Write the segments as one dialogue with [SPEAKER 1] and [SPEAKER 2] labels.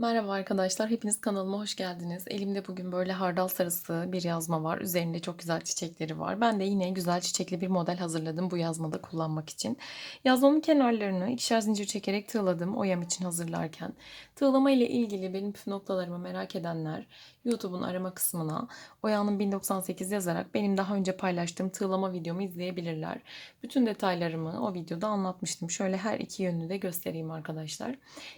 [SPEAKER 1] Merhaba arkadaşlar, hepiniz kanalıma hoş geldiniz. Elimde bugün böyle hardal sarısı bir yazma var. Üzerinde çok güzel çiçekleri var. Ben de yine güzel çiçekli bir model hazırladım bu yazmada kullanmak için. Yazmamın kenarlarını ikişer zincir çekerek tığladım oyam için hazırlarken. Tığlama ile ilgili benim püf noktalarımı merak edenler YouTube'un arama kısmına Oya'nın 1098 yazarak benim daha önce paylaştığım tığlama videomu izleyebilirler. Bütün detaylarımı o videoda anlatmıştım. Şöyle her iki yönünü de göstereyim arkadaşlar.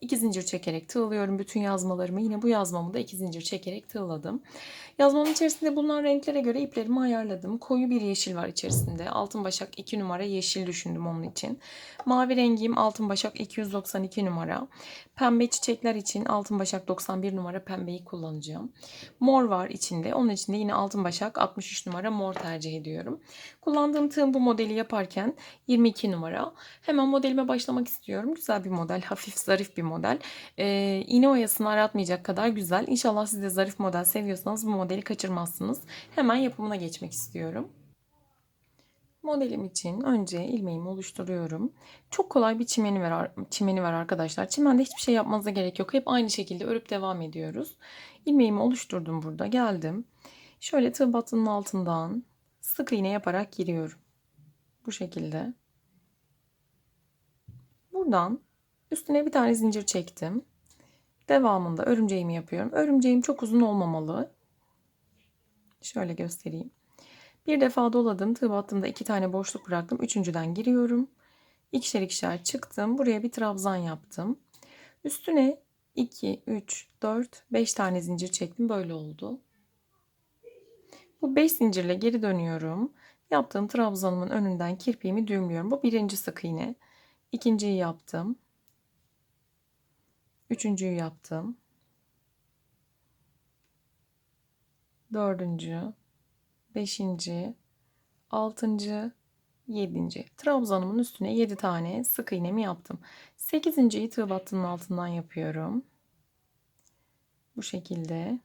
[SPEAKER 1] İki zincir çekerek tığlıyorum bütün yazmalarımı. Yine bu yazmamı da iki zincir çekerek tığladım. Yazmamın içerisinde bulunan renklere göre iplerimi ayarladım. Koyu bir yeşil var içerisinde. Altın başak 2 numara yeşil düşündüm onun için. Mavi rengim altın başak 292 numara. Pembe çiçekler için altın başak 91 numara pembeyi kullanacağım. Mor var içinde. Onun için de yine altın başak 63 numara mor tercih ediyorum. Kullandığım tığım bu modeli yaparken 22 numara. Hemen modelime başlamak istiyorum. Güzel bir model. Hafif zarif bir model. Ee, iğne oyasını aratmayacak kadar güzel. İnşallah siz de zarif model seviyorsanız bu modeli kaçırmazsınız. Hemen yapımına geçmek istiyorum. Modelim için önce ilmeğimi oluşturuyorum. Çok kolay bir çimeni var, çimeni var arkadaşlar. Çimende hiçbir şey yapmanıza gerek yok. Hep aynı şekilde örüp devam ediyoruz. İlmeğimi oluşturdum burada. Geldim. Şöyle tığ battının altından sık iğne yaparak giriyorum. Bu şekilde. Buradan üstüne bir tane zincir çektim. Devamında örümceğimi yapıyorum. Örümceğim çok uzun olmamalı. Şöyle göstereyim. Bir defa doladım. Tığ battığımda iki tane boşluk bıraktım. Üçüncüden giriyorum. İkişer ikişer çıktım. Buraya bir trabzan yaptım. Üstüne 2, 3, 4, 5 tane zincir çektim. Böyle oldu. Bu 5 zincirle geri dönüyorum. Yaptığım trabzanımın önünden kirpiğimi düğümlüyorum. Bu birinci sık iğne. İkinciyi yaptım. Üçüncüyü yaptım. Dördüncü, beşinci, altıncı, yedinci. Trabzanımın üstüne yedi tane sık iğnemi yaptım. Sekizinciyi tığ battının altından yapıyorum. Bu şekilde.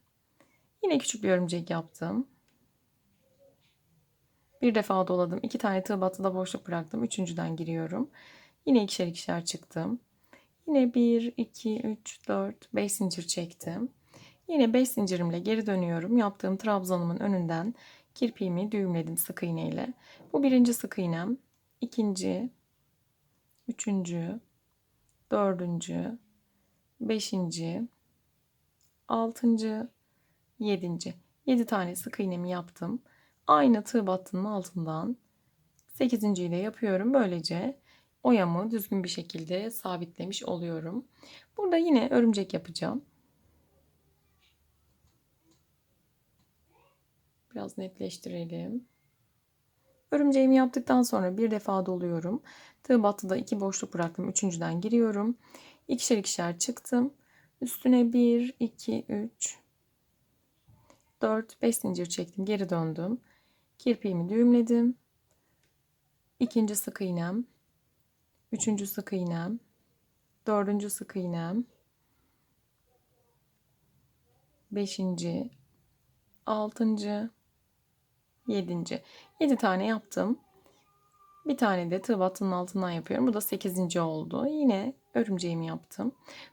[SPEAKER 1] Yine küçük bir örümcek yaptım. Bir defa doladım. iki tane tığ battıda boşluk bıraktım. Üçüncüden giriyorum. Yine ikişer ikişer çıktım. Yine 1, 2, 3, 4, 5 zincir çektim. Yine 5 zincirimle geri dönüyorum. Yaptığım trabzanımın önünden kirpiğimi düğümledim sık iğne ile. Bu birinci sık iğnem. ikinci, üçüncü, dördüncü, beşinci, altıncı, yedinci. Yedi tane sık iğnemi yaptım. Aynı tığ battının altından sekizinciyi de yapıyorum. Böylece oyamı düzgün bir şekilde sabitlemiş oluyorum. Burada yine örümcek yapacağım. Biraz netleştirelim. Örümceğimi yaptıktan sonra bir defa doluyorum. Tığ battıda iki boşluk bıraktım. Üçüncüden giriyorum. İkişer ikişer çıktım. Üstüne 1, 2, 3, 4, 5 zincir çektim. Geri döndüm. Kirpiğimi düğümledim. İkinci sık iğnem. Üçüncü sık iğnem. Dördüncü sık iğnem. Beşinci. Altıncı. Yedinci. Yedi tane yaptım. Bir tane de tığ battının altından yapıyorum. Bu da sekizinci oldu. Yine örümceğimi yaptım.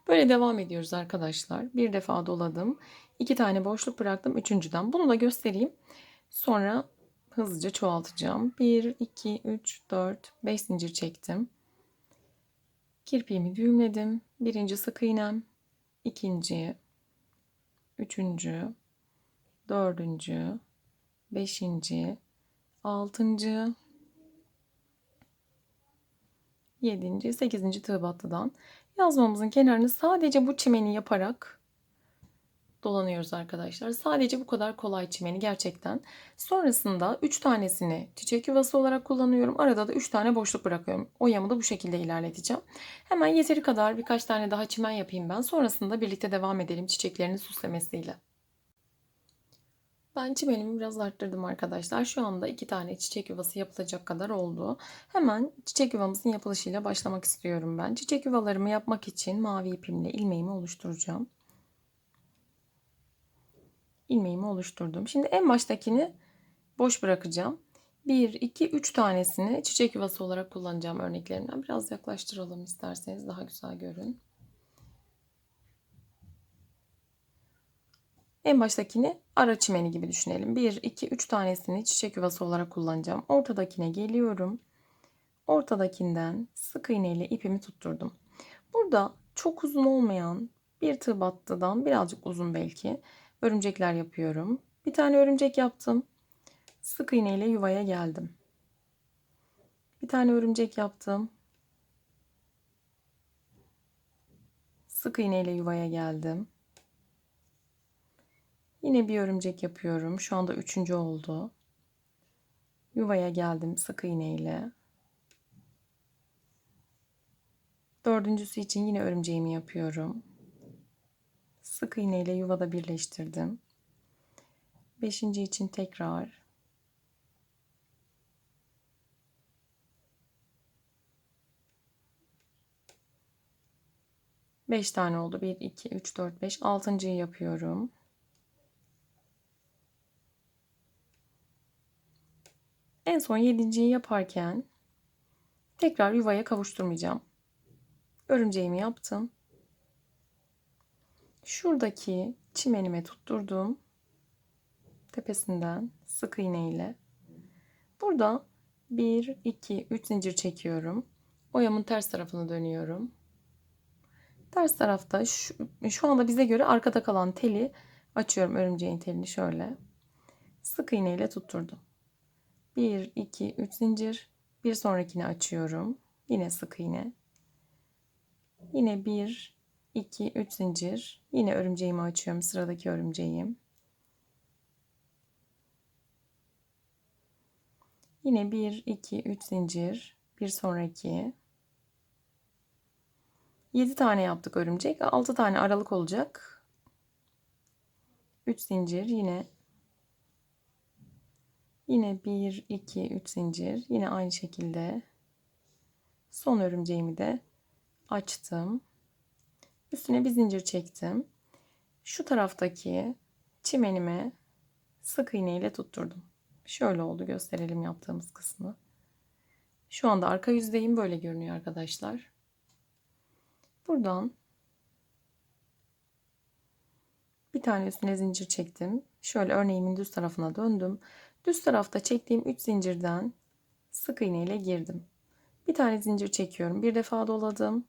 [SPEAKER 1] Böyle devam ediyoruz arkadaşlar. Bir defa doladım. İki tane boşluk bıraktım. Üçüncüden. Bunu da göstereyim. Sonra hızlıca çoğaltacağım. 1, 2, 3, 4, 5 zincir çektim. Kirpiğimi düğümledim. Birinci sık iğnem, ikinci, üçüncü, dördüncü, beşinci, altıncı, yedinci, sekizinci tığ battıdan yazmamızın kenarını sadece bu çimeni yaparak dolanıyoruz arkadaşlar. Sadece bu kadar kolay çimeni gerçekten. Sonrasında 3 tanesini çiçek yuvası olarak kullanıyorum. Arada da 3 tane boşluk bırakıyorum. Oyamı da bu şekilde ilerleteceğim. Hemen yeteri kadar birkaç tane daha çimen yapayım ben. Sonrasında birlikte devam edelim çiçeklerini süslemesiyle. Ben çimenimi biraz arttırdım arkadaşlar. Şu anda iki tane çiçek yuvası yapılacak kadar oldu. Hemen çiçek yuvamızın yapılışıyla başlamak istiyorum ben. Çiçek yuvalarımı yapmak için mavi ipimle ilmeğimi oluşturacağım ilmeğimi oluşturdum. Şimdi en baştakini boş bırakacağım. 1, 2, 3 tanesini çiçek yuvası olarak kullanacağım örneklerimden. Biraz yaklaştıralım isterseniz daha güzel görün. En baştakini ara çimeni gibi düşünelim. 1, 2, 3 tanesini çiçek yuvası olarak kullanacağım. Ortadakine geliyorum. Ortadakinden sık iğne ile ipimi tutturdum. Burada çok uzun olmayan bir tığ battıdan birazcık uzun belki örümcekler yapıyorum. Bir tane örümcek yaptım. Sık iğne ile yuvaya geldim. Bir tane örümcek yaptım. Sık iğne ile yuvaya geldim. Yine bir örümcek yapıyorum. Şu anda üçüncü oldu. Yuvaya geldim sık iğne ile. Dördüncüsü için yine örümceğimi yapıyorum. Sık iğne ile yuvada birleştirdim. Beşinci için tekrar. Beş tane oldu. Bir, iki, üç, dört, beş. Altıncıyı yapıyorum. En son yedinciyi yaparken tekrar yuvaya kavuşturmayacağım. Örümceğimi yaptım. Şuradaki çimenime tutturdum. Tepesinden sık iğne ile. Burada 1, 2, 3 zincir çekiyorum. Oyamın ters tarafına dönüyorum. Ters tarafta şu, şu anda bize göre arkada kalan teli açıyorum örümceğin telini şöyle. Sık iğne ile tutturdum. 1, 2, 3 zincir. Bir sonrakini açıyorum. Yine sık iğne. Yine 1, 2, 3 zincir. Yine örümceğimi açıyorum. Sıradaki örümceğim. Yine 1, 2, 3 zincir. Bir sonraki. 7 tane yaptık örümcek. 6 tane aralık olacak. 3 zincir yine Yine 1, 2, 3 zincir. Yine aynı şekilde son örümceğimi de açtım. Üstüne bir zincir çektim. Şu taraftaki çimenime sık iğne ile tutturdum. Şöyle oldu gösterelim yaptığımız kısmı. Şu anda arka yüzdeyim böyle görünüyor arkadaşlar. Buradan bir tane üstüne zincir çektim. Şöyle örneğimin düz tarafına döndüm. Düz tarafta çektiğim 3 zincirden sık iğne ile girdim. Bir tane zincir çekiyorum. Bir defa doladım.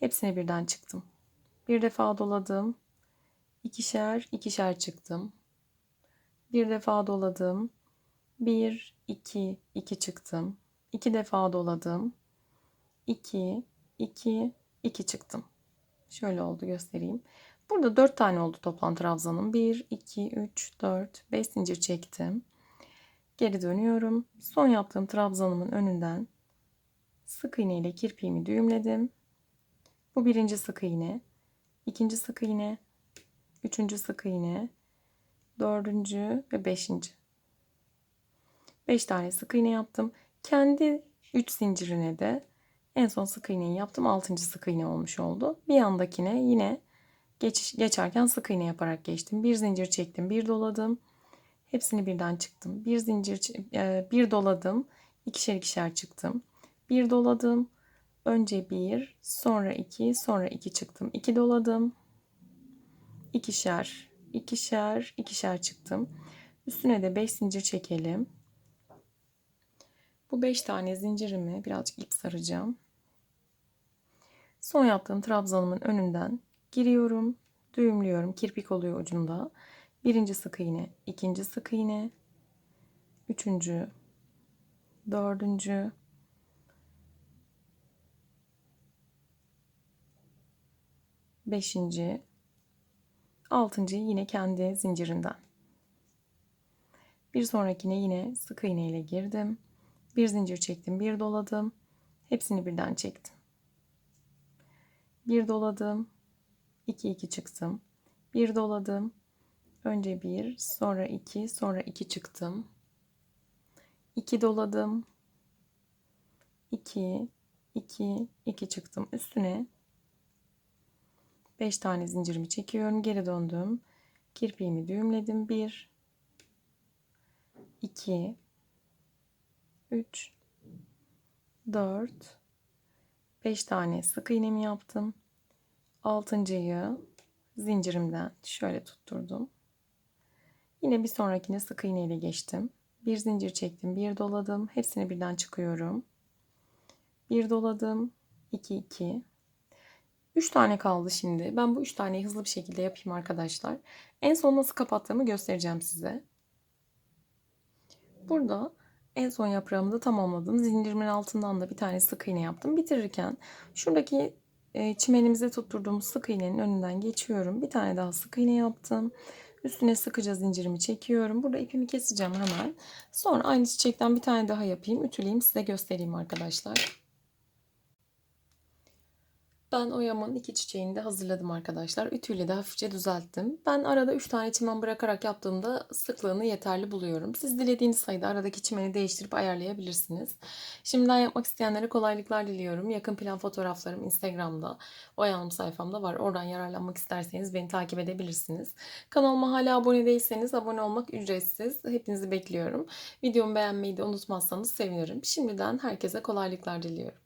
[SPEAKER 1] Hepsine birden çıktım. Bir defa doladım. ikişer ikişer çıktım. Bir defa doladım. Bir, iki, iki çıktım. İki defa doladım. İki, iki, iki çıktım. Şöyle oldu göstereyim. Burada dört tane oldu toplam trabzanım. Bir, iki, üç, dört, beş zincir çektim. Geri dönüyorum. Son yaptığım trabzanımın önünden sık iğne ile kirpiğimi düğümledim. Bu birinci sık iğne, ikinci sık iğne, üçüncü sık iğne, dördüncü ve beşinci. Beş tane sık iğne yaptım. Kendi üç zincirine de en son sık iğneyi yaptım. Altıncı sık iğne olmuş oldu. Bir yandakine yine geç, geçerken sık iğne yaparak geçtim. Bir zincir çektim, bir doladım. Hepsini birden çıktım. Bir zincir, e, bir doladım. ikişer ikişer çıktım. Bir doladım. Önce bir, sonra iki, sonra iki çıktım. İki doladım. İkişer, ikişer, ikişer çıktım. Üstüne de beş zincir çekelim. Bu beş tane zincirimi birazcık ip saracağım. Son yaptığım trabzanımın önünden giriyorum. Düğümlüyorum. Kirpik oluyor ucunda. Birinci sık iğne, ikinci sık iğne, üçüncü, dördüncü, beşinci, altıncı yine kendi zincirinden. Bir sonrakine yine sık iğne ile girdim. Bir zincir çektim, bir doladım. Hepsini birden çektim. Bir doladım, iki iki çıktım. Bir doladım, Önce bir, sonra iki, sonra iki çıktım. İki doladım. İki, iki, iki çıktım. Üstüne beş tane zincirimi çekiyorum. Geri döndüm. Kirpiğimi düğümledim. Bir, iki, üç, dört, beş tane sık iğnemi yaptım. Altıncıyı zincirimden şöyle tutturdum. Yine bir sonrakine sık iğne ile geçtim. Bir zincir çektim, bir doladım. Hepsini birden çıkıyorum. Bir doladım. 2 2. 3 tane kaldı şimdi. Ben bu 3 taneyi hızlı bir şekilde yapayım arkadaşlar. En son nasıl kapattığımı göstereceğim size. Burada en son yaprağımı da tamamladım. Zincirimin altından da bir tane sık iğne yaptım. Bitirirken şuradaki e, çimenimize tutturduğumuz sık iğnenin önünden geçiyorum. Bir tane daha sık iğne yaptım. Üstüne sıkıca zincirimi çekiyorum. Burada ipimi keseceğim hemen. Sonra aynı çiçekten bir tane daha yapayım. Ütüleyeyim size göstereyim arkadaşlar. Ben oyamın iki çiçeğini de hazırladım arkadaşlar. Ütüyle de hafifçe düzelttim. Ben arada 3 tane çimen bırakarak yaptığımda sıklığını yeterli buluyorum. Siz dilediğiniz sayıda aradaki çimeni değiştirip ayarlayabilirsiniz. Şimdiden yapmak isteyenlere kolaylıklar diliyorum. Yakın plan fotoğraflarım Instagram'da, Oyanım sayfamda var. Oradan yararlanmak isterseniz beni takip edebilirsiniz. Kanalıma hala abone değilseniz abone olmak ücretsiz. Hepinizi bekliyorum. Videomu beğenmeyi de unutmazsanız sevinirim. Şimdiden herkese kolaylıklar diliyorum.